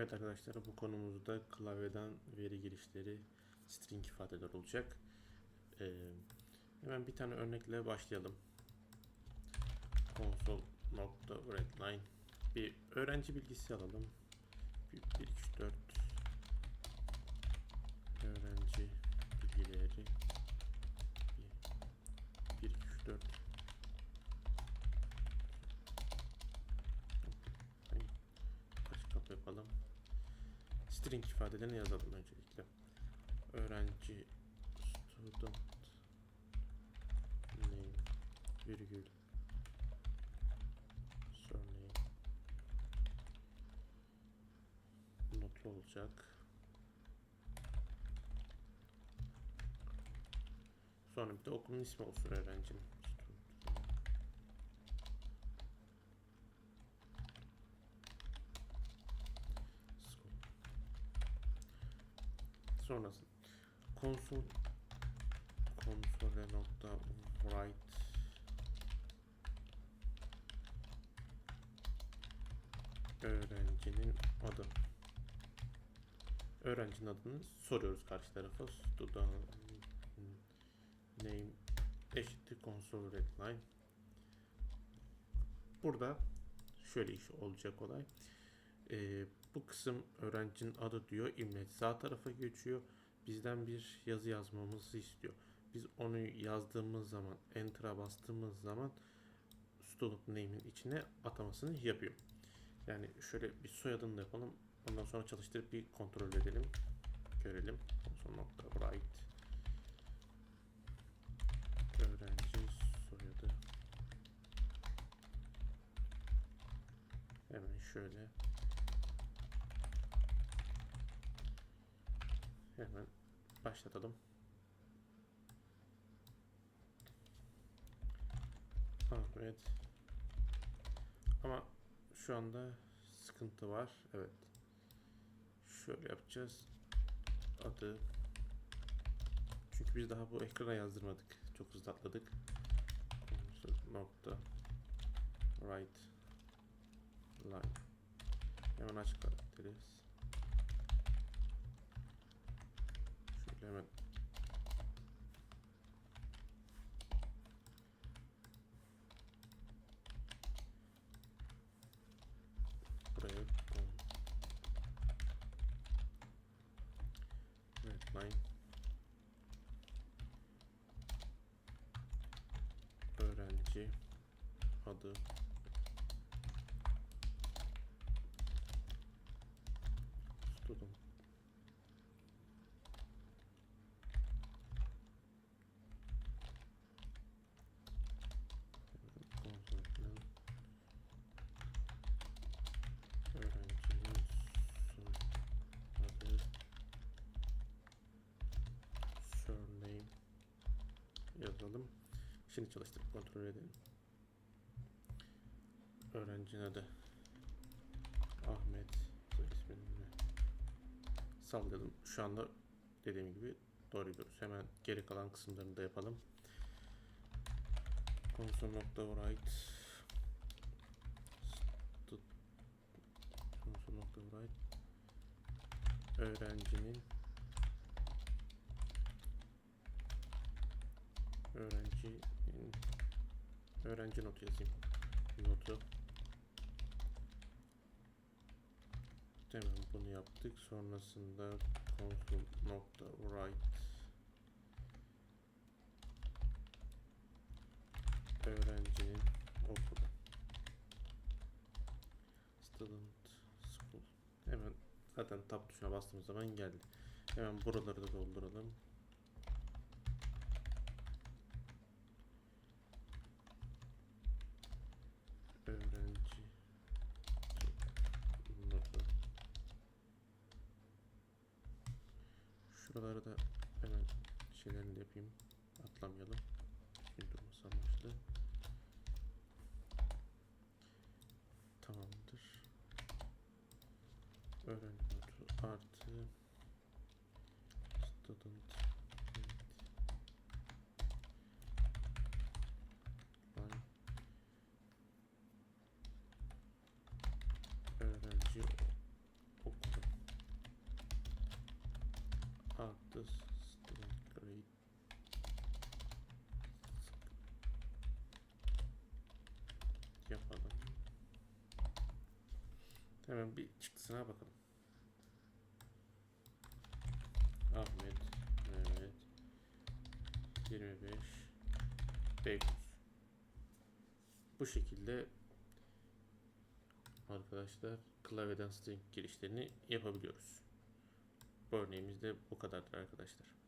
Evet arkadaşlar bu konumuzda klavyeden veri girişleri string ifadeler olacak. Ee, hemen bir tane örnekle başlayalım. console.readline bir öğrenci bilgisi alalım. 1, 2, 3, 4 öğrenci bilgileri 1, 2, 3, 4 Kaç kapı yapalım? String ifadelerini yazalım öncelikle. Öğrenci student name virgül surname notlu olacak. Sonra bir de okulun ismi olsun öğrencinin. Sonrası konsol konsole nokta write öğrencinin adı. Öğrencinin adını soruyoruz karşı tarafa. Student name eşittir console redline burada şöyle iş olacak olay. Ee, bu kısım öğrencinin adı diyor imleç sağ tarafa geçiyor. Bizden bir yazı yazmamızı istiyor. Biz onu yazdığımız zaman enter'a bastığımız zaman student name'in içine atamasını yapıyor. Yani şöyle bir soyadını da yapalım. Ondan sonra çalıştırıp bir kontrol edelim. Görelim. Son nokta write öğrenci soyadı. Hemen şöyle hemen başlatalım. Ahmet ama şu anda sıkıntı var. Evet. Şöyle yapacağız. Adı. Çünkü biz daha bu ekrana yazdırmadık. Çok hızlı atladık. Nokta. Right. Line. Hemen açık karakteri şöyle hemen. Buraya red line. Öğrenci adı student konsoldan öğrencinin soyadı surname yazalım Şimdi çalıştırıp kontrol edelim. Öğrencinin adı Ahmet ismini sallayalım. Şu anda dediğim gibi doğru gidiyoruz. Hemen geri kalan kısımlarını da yapalım. console.write console.write öğrencinin öğrenci öğrenci notu yazayım. Notu. Tamam bunu yaptık. Sonrasında console nokta write. Öğrencinin okulu student school. Hemen zaten tab tuşuna bastığımız zaman geldi. Hemen buraları da dolduralım öğrenci notu şuraları da hemen şeylerini de yapayım. Atlamayalım. Düzgün durması amaçlı. Tamamdır. Öğrenci notu artı student line öğrenci okulu the string grade yapalım. Hemen bir çıktısına bakalım. Ahmet, Mehmet, 25, Beykoz. Bu şekilde arkadaşlar klavyeden string girişlerini yapabiliyoruz. Bu örneğimiz de bu kadardır arkadaşlar.